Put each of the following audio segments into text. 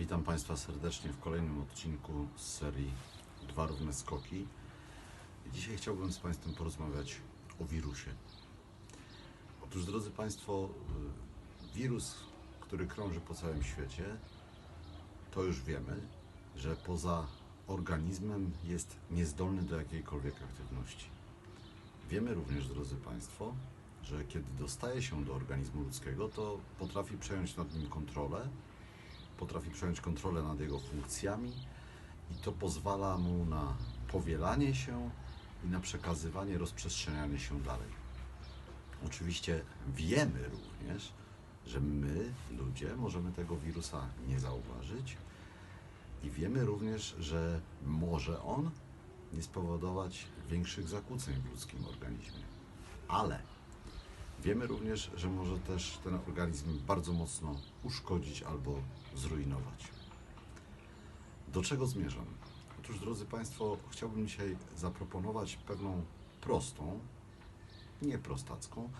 Witam Państwa serdecznie w kolejnym odcinku z serii Dwa równe skoki. Dzisiaj chciałbym z Państwem porozmawiać o wirusie. Otóż, drodzy Państwo, y, wirus, który krąży po całym świecie, to już wiemy, że poza organizmem jest niezdolny do jakiejkolwiek aktywności. Wiemy również, drodzy Państwo, że kiedy dostaje się do organizmu ludzkiego, to potrafi przejąć nad nim kontrolę, potrafi przejąć kontrolę nad jego funkcjami i to pozwala mu na powielanie się i na przekazywanie, rozprzestrzenianie się dalej. Oczywiście wiemy również, że my, ludzie, możemy tego wirusa nie zauważyć i wiemy również, że może on nie spowodować większych zakłóceń w ludzkim organizmie. Ale wiemy również, że może też ten organizm bardzo mocno uszkodzić albo zrujnować. Do czego zmierzam? Otóż, drodzy Państwo, chciałbym dzisiaj zaproponować pewną prostą, nie prostacką,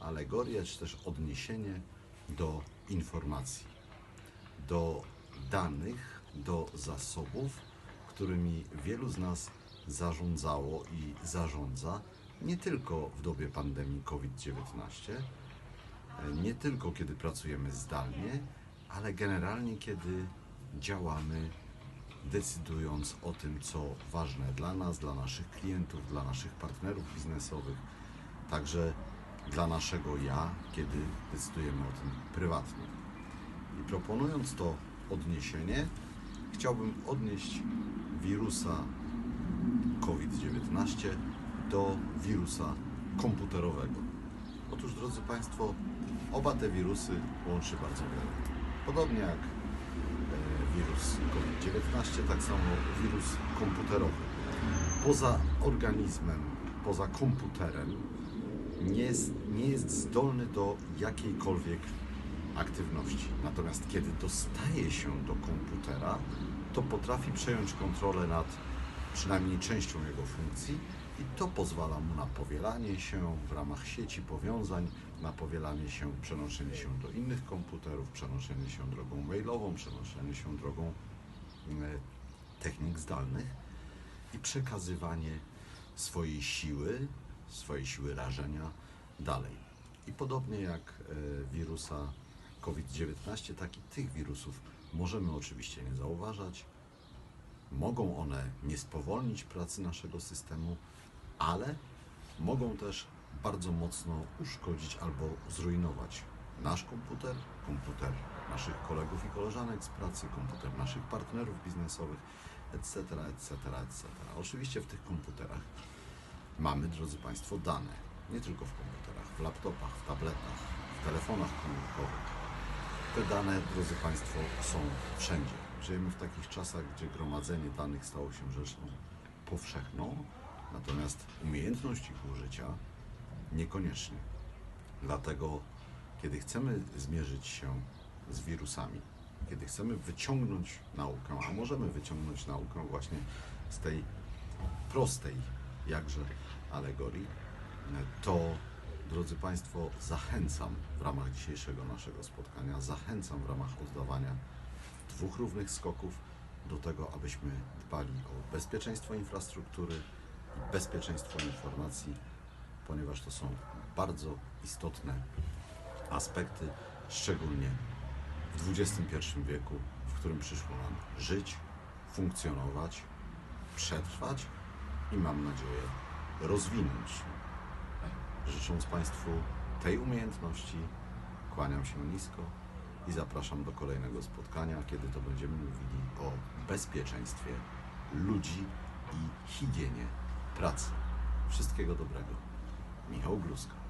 alegorię czy też odniesienie do informacji, do danych, do zasobów, którymi wielu z nas zarządzało i zarządza nie tylko w dobie pandemii COVID-19, nie tylko kiedy pracujemy zdalnie, ale generalnie kiedy działamy, decydując o tym, co ważne dla nas, dla naszych klientów, dla naszych partnerów biznesowych, także dla naszego ja, kiedy decydujemy o tym prywatnie. I proponując to odniesienie, chciałbym odnieść wirusa COVID-19 do wirusa komputerowego. Otóż, drodzy Państwo, oba te wirusy łączy bardzo wiele. Podobnie jak e, wirus COVID-19, tak samo wirus komputerowy. Poza organizmem, poza komputerem nie jest, nie jest zdolny do jakiejkolwiek aktywności. Natomiast kiedy dostaje się do komputera, to potrafi przejąć kontrolę nad przynajmniej częścią jego funkcji i to pozwala mu na powielanie się w ramach sieci powiązań, na powielanie się, przenoszenie się do innych komputerów, przenoszenie się drogą mailową, przenoszenie się drogą e, technik zdalnych i przekazywanie swojej siły, swojej siły rażenia dalej. I podobnie jak e, wirusa COVID-19, tak i tych wirusów możemy oczywiście nie zauważać, Mogą one nie spowolnić pracy naszego systemu, ale mogą też bardzo mocno uszkodzić albo zrujnować nasz komputer, komputer naszych kolegów i koleżanek z pracy, komputer naszych partnerów biznesowych, etc., etc., etc. Oczywiście w tych komputerach mamy, drodzy Państwo, dane. Nie tylko w komputerach, w laptopach, w tabletach, w telefonach komórkowych. Te dane, drodzy Państwo, są wszędzie. Żyjemy w takich czasach, gdzie gromadzenie danych stało się rzeczą powszechną, natomiast umiejętność ich użycia niekoniecznie. Dlatego, kiedy chcemy zmierzyć się z wirusami, kiedy chcemy wyciągnąć naukę, a możemy wyciągnąć naukę właśnie z tej prostej jakże alegorii, to drodzy Państwo, zachęcam w ramach dzisiejszego naszego spotkania, zachęcam w ramach oddawania dwóch równych skoków do tego, abyśmy dbali o bezpieczeństwo infrastruktury i bezpieczeństwo informacji, ponieważ to są bardzo istotne aspekty, szczególnie w XXI wieku, w którym przyszło nam żyć, funkcjonować, przetrwać i mam nadzieję rozwinąć się. Życząc Państwu tej umiejętności, kłaniam się nisko i zapraszam do kolejnego spotkania, kiedy to będziemy mówili o bezpieczeństwie ludzi i higienie pracy. Wszystkiego dobrego. Michał Gluska.